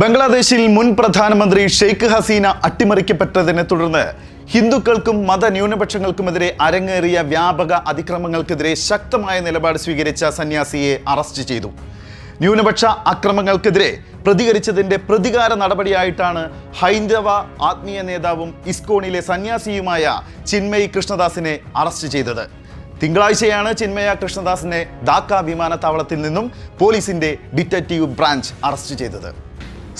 ബംഗ്ലാദേശിൽ മുൻ പ്രധാനമന്ത്രി ഷെയ്ഖ് ഹസീന അട്ടിമറിക്കപ്പെട്ടതിനെ തുടർന്ന് ഹിന്ദുക്കൾക്കും മത ന്യൂനപക്ഷങ്ങൾക്കുമെതിരെ അരങ്ങേറിയ വ്യാപക അതിക്രമങ്ങൾക്കെതിരെ ശക്തമായ നിലപാട് സ്വീകരിച്ച സന്യാസിയെ അറസ്റ്റ് ചെയ്തു. ന്യൂനപക്ഷ അക്രമങ്ങൾക്കെതിരെ പ്രതികരിച്ചതിന്റെ പ്രതികാര നടപടിയായിട്ടാണ് ഹൈന്ദവ ആത്മീയ നേതാവും ഇസ്കോണിലെ സന്യാസിയുമായ ചിന്മയി കൃഷ്ണദാസിനെ അറസ്റ്റ് ചെയ്തത്. തിങ്കളാഴ്ചയാണ് ചിന്മയ കൃഷ്ണദാസിനെ ധാക്ക വിമാനത്താവളത്തിൽ നിന്നും പോലീസിന്റെ ഡിറ്റക്റ്റീവ് ബ്രാഞ്ച് അറസ്റ്റ് ചെയ്തത്.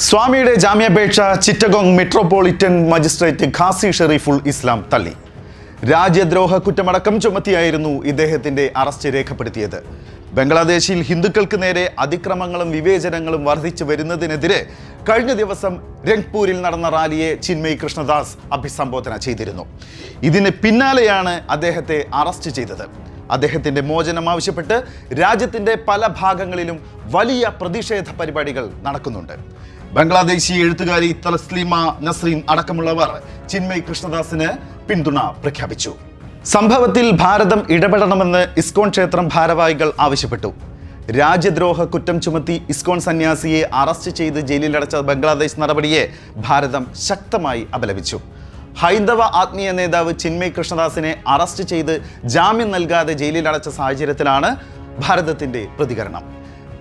സ്വാമിയുടെ ജാമ്യാപേക്ഷ Chittagong metropolitan magistrate Kazi Shariful Islam തള്ളി. രാജ്യദ്രോഹ കുറ്റമടക്കം ചുമത്തിയായിരുന്നു ഇദ്ദേഹത്തിന്റെ അറസ്റ്റ് രേഖപ്പെടുത്തിയത്. ബംഗ്ലാദേശിൽ ഹിന്ദുക്കൾക്ക് നേരെ അതിക്രമങ്ങളും വിവേചനങ്ങളും വർദ്ധിച്ചു വരുന്നതിനെതിരെ കഴിഞ്ഞ ദിവസം രംഗ്പൂരിൽ നടന്ന റാലിയെ ചിന്മയ് കൃഷ്ണദാസ് അഭിസംബോധന ചെയ്തിരുന്നു. ഇതിന് പിന്നാലെയാണ് അദ്ദേഹത്തെ അറസ്റ്റ് ചെയ്തത്. അദ്ദേഹത്തിന്റെ മോചനം ആവശ്യപ്പെട്ട് രാജ്യത്തിന്റെ പല ഭാഗങ്ങളിലും വലിയ പ്രതിഷേധ പരിപാടികൾ നടക്കുന്നുണ്ട്. ബംഗ്ലാദേശി എഴുത്തുകാരി തലസ്ലീമ നസ്രീം അടക്കമുള്ളവർ ചിന്മയ് കൃഷ്ണദാസിന് പിന്തുണ പ്രഖ്യാപിച്ചു. സംഭവത്തിൽ ഭാരതം ഇടപെടണമെന്ന് ഇസ്കോൺ ക്ഷേത്രം ഭാരവാഹികൾ ആവശ്യപ്പെട്ടു. രാജ്യദ്രോഹ കുറ്റം ചുമത്തി ഇസ്കോൺ സന്യാസിയെ അറസ്റ്റ് ചെയ്ത് ജയിലിലടച്ച ബംഗ്ലാദേശ് നടപടിയെ ഭാരതം ശക്തമായി അപലപിച്ചു. ഹൈന്ദവ ആത്മീയ നേതാവ് ചിന്മയ് കൃഷ്ണദാസിനെ അറസ്റ്റ് ചെയ്ത് ജാമ്യം നൽകാതെ ജയിലിലടച്ച സാഹചര്യത്തിലാണ് ഭാരതത്തിന്റെ പ്രതികരണം.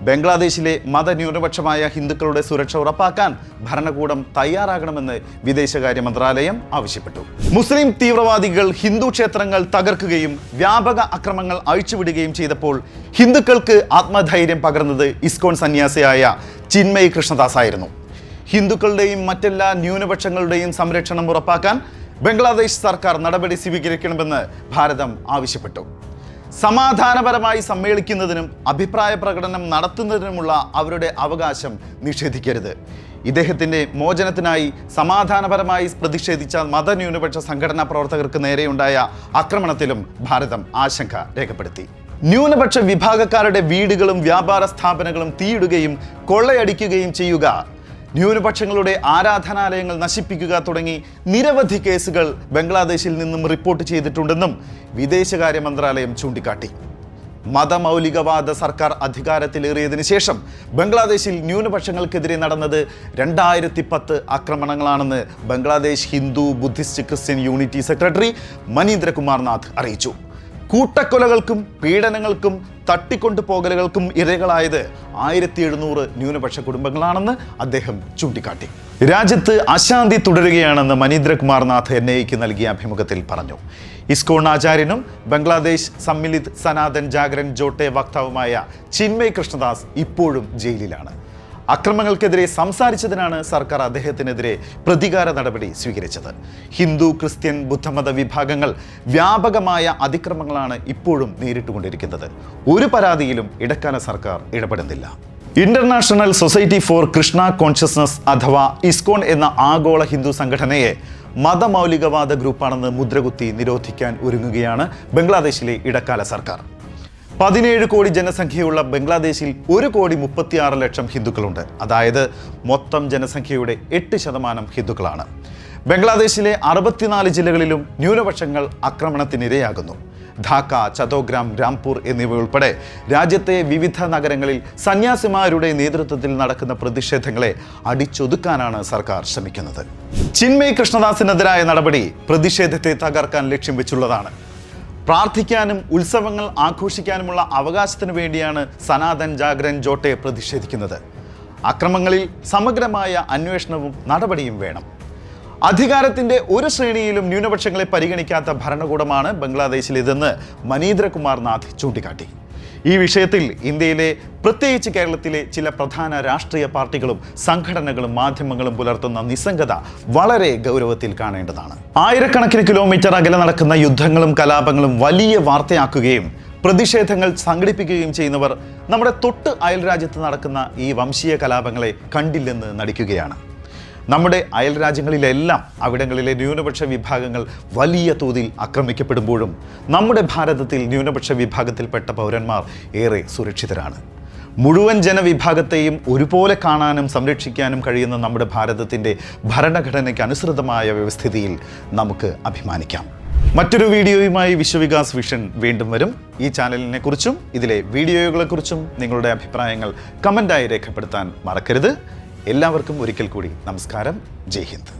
ബംഗ്ലാദേശിലെ മതന്യൂനപക്ഷമായ ഹിന്ദുക്കളുടെ സുരക്ഷ ഉറപ്പാക്കാൻ ഭരണകൂടം തയ്യാറാകണമെന്ന് വിദേശകാര്യ മന്ത്രാലയം ആവശ്യപ്പെട്ടു. മുസ്ലിം തീവ്രവാദികൾ ഹിന്ദു ക്ഷേത്രങ്ങൾ തകർക്കുകയും വ്യാപക അക്രമങ്ങൾ അഴിച്ചുവിടുകയും ചെയ്തപ്പോൾ ഹിന്ദുക്കൾക്ക് ആത്മധൈര്യം പകർന്നത് ഇസ്കോൺ സന്യാസിയായ ചിന്മയ് കൃഷ്ണദാസ് ആയിരുന്നു ഹിന്ദുക്കളുടെയും മറ്റെല്ലാ ന്യൂനപക്ഷങ്ങളുടെയും സംരക്ഷണം ഉറപ്പാക്കാൻ ബംഗ്ലാദേശ് സർക്കാർ നടപടി സ്വീകരിക്കണമെന്ന് ഭാരതം ആവശ്യപ്പെട്ടു. സമാധാനപരമായി സമ്മേളിക്കുന്നതിനും അഭിപ്രായ പ്രകടനം നടത്തുന്നതിനുമുള്ള അവരുടെ അവകാശം നിഷേധിക്കരുത്. ഇദ്ദേഹത്തിന്റെ മോചനത്തിനായി സമാധാനപരമായി പ്രതിഷേധിച്ച മതന്യൂനപക്ഷ സംഘടനാ പ്രവർത്തകർക്ക് നേരെയുണ്ടായ ആക്രമണത്തിലും ഭാരതം ആശങ്ക രേഖപ്പെടുത്തി. ന്യൂനപക്ഷ വിഭാഗക്കാരുടെ വീടുകളും വ്യാപാര സ്ഥാപനങ്ങളും തീയിടുകയും കൊള്ളയടിക്കുകയും ചെയ്യുക ന്യൂനപക്ഷങ്ങളുടെ ആരാധനാലയങ്ങൾ നശിപ്പിക്കുക തുടങ്ങി നിരവധി കേസുകൾ ബംഗ്ലാദേശിൽ നിന്നും റിപ്പോർട്ട് ചെയ്തിട്ടുണ്ടെന്നും വിദേശകാര്യ മന്ത്രാലയം ചൂണ്ടിക്കാട്ടി. മതമൗലികവാദ സർക്കാർ അധികാരത്തിലേറിയതിനു ശേഷം ബംഗ്ലാദേശിൽ ന്യൂനപക്ഷങ്ങൾക്കെതിരെ നടന്നത് രണ്ടായിരത്തി പത്ത് ആക്രമണങ്ങളാണെന്ന് Bangladesh Hindu Buddhist Christian unity secretary Manindrakumar Nath അറിയിച്ചു. കൂട്ടക്കൊലകൾക്കും പീഡനങ്ങൾക്കും തട്ടിക്കൊണ്ടുപോകലുകൾക്കും ഇരകളായത് ആയിരത്തി എഴുന്നൂറ് ന്യൂനപക്ഷ കുടുംബങ്ങളാണെന്ന് അദ്ദേഹം ചൂണ്ടിക്കാട്ടി. രാജ്യത്ത് അശാന്തി തുടരുകയാണെന്ന് മനീന്ദ്രകുമാർ നാഥ് എൻ ഐക്ക് നൽകിയ അഭിമുഖത്തിൽ പറഞ്ഞു. ഇസ്കോൺ ആചാര്യനും ബംഗ്ലാദേശ് സമ്മിലിത് സനാതൻ ജാഗരൻ ജോട്ടെ വക്താവുമായ ചിന്മയ് കൃഷ്ണദാസ് ഇപ്പോഴും ജയിലിലാണ്. അക്രമങ്ങൾക്കെതിരെ സംസാരിച്ചതിനാണ് സർക്കാർ അദ്ദേഹത്തിനെതിരെ പ്രതികാര നടപടി സ്വീകരിച്ചത്. ഹിന്ദു ക്രിസ്ത്യൻ ബുദ്ധമത വിഭാഗങ്ങൾ വ്യാപകമായ അതിക്രമങ്ങളാണ് ഇപ്പോഴും നേരിട്ടുകൊണ്ടിരിക്കുന്നത്. ഒരു പരാതിയിലും ഇടക്കാല സർക്കാർ ഇടപെടുന്നില്ല. International society for Krishna consciousness അഥവാ ഇസ്കോൺ എന്ന ആഗോള ഹിന്ദു സംഘടനയെ മതമൗലികവാദ ഗ്രൂപ്പാണെന്ന് മുദ്രകുത്തി നിരോധിക്കാൻ ഒരുങ്ങുകയാണ് ബംഗ്ലാദേശിലെ ഇടക്കാല സർക്കാർ. പതിനേഴ് കോടി ജനസംഖ്യയുള്ള ബംഗ്ലാദേശിൽ ഒരു കോടി മുപ്പത്തിയാറ് ലക്ഷം ഹിന്ദുക്കളുണ്ട്. അതായത് മൊത്തം ജനസംഖ്യയുടെ എട്ട് ശതമാനം ഹിന്ദുക്കളാണ്. ബംഗ്ലാദേശിലെ അറുപത്തിനാല് ജില്ലകളിലും ന്യൂനപക്ഷങ്ങൾ ആക്രമണത്തിനിരയാകുന്നു. ധാക്ക ചതോഗ്രാം രാംപൂർ എന്നിവ ഉൾപ്പെടെ രാജ്യത്തെ വിവിധ നഗരങ്ങളിൽ സന്യാസിമാരുടെ നേതൃത്വത്തിൽ നടക്കുന്ന പ്രതിഷേധങ്ങളെ അടിച്ചൊതുക്കാനാണ് സർക്കാർ ശ്രമിക്കുന്നത്. ചിന്മയ് കൃഷ്ണദാസിനെതിരായ നടപടി പ്രതിഷേധത്തെ തകർക്കാൻ ലക്ഷ്യം വെച്ചുള്ളതാണ്. പ്രാർത്ഥിക്കാനും ഉത്സവങ്ങൾ ആഘോഷിക്കാനുമുള്ള അവകാശത്തിനു വേണ്ടിയാണ് സനാതൻ ജാഗ്രൻ ജോട്ടെ പ്രതിഷേധിക്കുന്നത്. അക്രമങ്ങളിൽ സമഗ്രമായ അന്വേഷണവും നടപടിയും വേണം. അധികാരത്തിന്റെ ഒരു ശ്രേണിയിലും ന്യൂനപക്ഷങ്ങളെ പരിഗണിക്കാത്ത ഭരണകൂടമാണ് ബംഗ്ലാദേശിലേതെന്ന് മനീന്ദ്രകുമാർ നാഥ് ചൂണ്ടിക്കാട്ടി. ഈ വിഷയത്തിൽ ഇന്ത്യയിലെ പ്രത്യേകിച്ച് കേരളത്തിലെ ചില പ്രധാന രാഷ്ട്രീയ പാർട്ടികളും സംഘടനകളും മാധ്യമങ്ങളും പുലർത്തുന്ന നിസ്സംഗത വളരെ ഗൗരവത്തിൽ കാണേണ്ടതാണ്. ആയിരക്കണക്കിന് കിലോമീറ്റർ അകലെ നടക്കുന്ന യുദ്ധങ്ങളും കലാപങ്ങളും വലിയ വാർത്തയാക്കുകയും പ്രതിഷേധങ്ങൾ സംഘടിപ്പിക്കുകയും ചെയ്യുന്നവർ നമ്മുടെ തൊട്ട് അയൽരാജ്യത്ത് നടക്കുന്ന ഈ വംശീയ കലാപങ്ങളെ കണ്ടില്ലെന്ന് നടിക്കുകയാണ്. നമ്മുടെ അയൽ രാജ്യങ്ങളിലെല്ലാം അവിടങ്ങളിലെ ന്യൂനപക്ഷ വിഭാഗങ്ങൾ വലിയ തോതിൽ ആക്രമിക്കപ്പെടുമ്പോഴും നമ്മുടെ ഭാരതത്തിൽ ന്യൂനപക്ഷ വിഭാഗത്തിൽപ്പെട്ട പൗരന്മാർ ഏറെ സുരക്ഷിതരാണ്. മുഴുവൻ ജനവിഭാഗത്തെയും ഒരുപോലെ കാണാനും സംരക്ഷിക്കാനും കഴിയുന്ന നമ്മുടെ ഭാരതത്തിന്റെ ഭരണഘടനയ്ക്ക് അനുസൃതമായ വ്യവസ്ഥിതിയിൽ നമുക്ക് അഭിമാനിക്കാം. മറ്റൊരു വീഡിയോയുമായി വിശ്വവികാസ് വിഷൻ വീണ്ടും വരും. ഈ ചാനലിനെ കുറിച്ചും ഇതിലെ വീഡിയോകളെക്കുറിച്ചും നിങ്ങളുടെ അഭിപ്രായങ്ങൾ കമന്റായി രേഖപ്പെടുത്താൻ മറക്കരുത്. എല്ലാവർക്കും ഒരിക്കൽ കൂടി നമസ്കാരം. ജയ് ഹിന്ദ്.